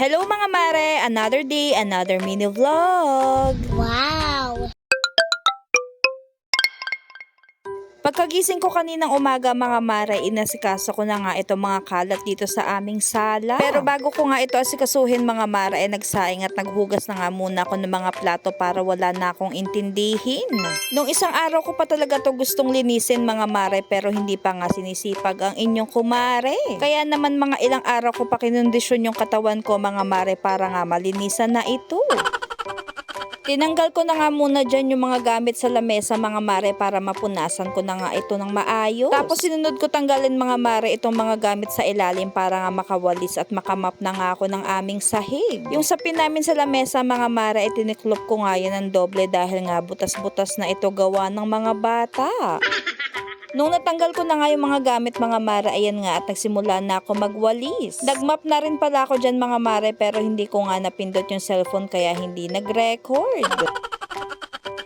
Hello mga mare! Another day, another mini vlog! Wow! Pagkagising ko kaninang umaga mga mare, inasikaso ko na nga ito mga kalat dito sa aming sala. Pero bago ko nga ito asikasuhin mga mare, ay nagsaing at naghugas na nga muna ako ng mga plato para wala na akong intindihin. Nung isang araw ko pa talaga to gustong linisin mga mare pero hindi pa nga sinisipag ang inyong kumare. Kaya naman mga ilang araw ko pa kinondisyon yung katawan ko mga mare para nga malinisan na ito. Tinanggal ko na nga muna dyan yung mga gamit sa lamesa mga mare para mapunasan ko na nga ito ng maayos. Tapos sinunod ko tanggalin mga mare itong mga gamit sa ilalim para nga makawalis at makamap na nga ako ng aming sahig. Yung sapin namin sa lamesa mga mare ay tiniklop ko nga yan ng doble dahil nga butas-butas na ito gawa ng mga bata. Nung natanggal ko na nga yung mga gamit mga mare, ayan nga at nagsimula na ako magwalis. Nagmap na rin pala ako dyan mga mare pero hindi ko nga napindot yung cellphone kaya hindi nag-record.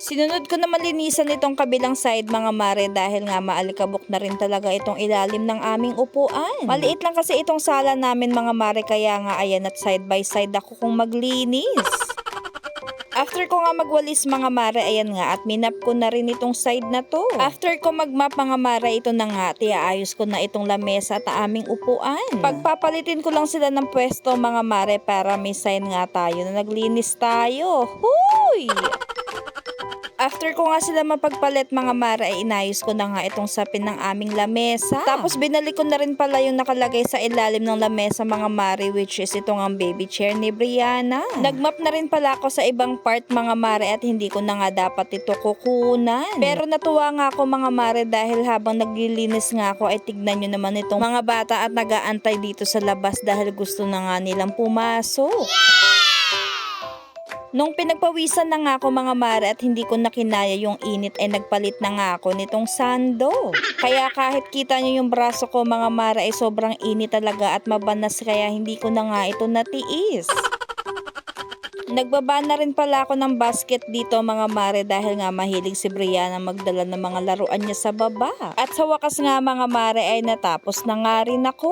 Sinunod ko naman linisan itong kabilang side mga mare dahil nga maalikabok na rin talaga itong ilalim ng aming upuan. Maliit lang kasi itong sala namin mga mare kaya nga ayan at side by side ako kung maglinis. After ko nga magwalis mga mare, ayan nga, at minap ko na rin itong side na to. After ko magmap mga mare, ito na nga, tiaayos ko na itong lamesa at aming upuan. Pagpapalitin ko lang sila ng pwesto mga mare para may sign nga tayo na naglinis tayo. Huy! After ko nga sila mapagpalit mga mara ay inayos ko na nga itong sapin ng aming lamesa. Tapos binalik ko na rin pala yung nakalagay sa ilalim ng lamesa mga mare which is itong ang baby chair ni Brianna. Nagmap na rin pala ako sa ibang part mga mare at hindi ko na nga dapat ito kukunan. Pero natuwa nga ako mga mare dahil habang naglilinis nga ako ay tignan nyo naman itong mga bata at nagaantay dito sa labas dahil gusto na nga nilang pumasok. Nung pinagpawisan na nga ako mga mare at hindi ko nakinaya yung init ay nagpalit na nga ako nitong sando. Kaya kahit kita nyo yung braso ko mga mare ay sobrang init talaga at mabanas kaya hindi ko na nga ito natiis. Nagbaba na rin pala ako ng basket dito mga mare dahil nga mahilig si Brianna magdala ng mga laruan niya sa baba. At sa wakas nga mga mare ay natapos na nga rin ako.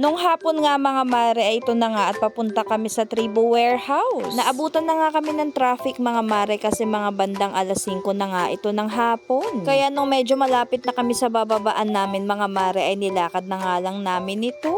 Nung hapon nga mga mare ay ito na nga at papunta kami sa Tribo Warehouse. Naabutan na nga kami ng traffic mga mare kasi mga bandang alas 5 na nga ito ng hapon. Kaya nung medyo malapit na kami sa bababaan namin mga mare ay nilakad na nga lang namin ito.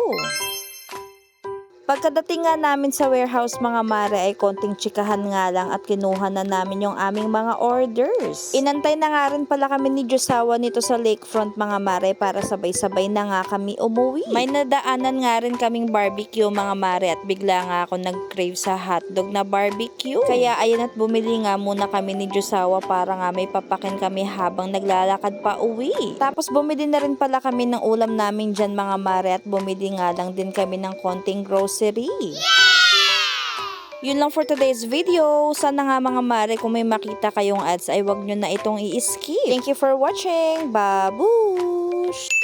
Pagkadating nga namin sa warehouse mga mare ay konting tsikahan nga lang at kinuha na namin yung aming mga orders. Inantay na nga rin pala kami ni Josawa nito sa lakefront mga mare para sabay-sabay na nga kami umuwi. May nadaanan nga rin kaming barbecue mga mare at bigla nga ako nag-crave sa hotdog na barbecue. Kaya ayan at bumili nga muna kami ni Josawa para nga may papakin kami habang naglalakad pa uwi. Tapos bumili na rin pala kami ng ulam namin dyan mga mare at bumili nga lang din kami ng konting grocery. Yun lang for today's video. Sana nga mga mare kung may makita kayong ads ay wag nyo na itong i-skip. Thank you for watching. Babush!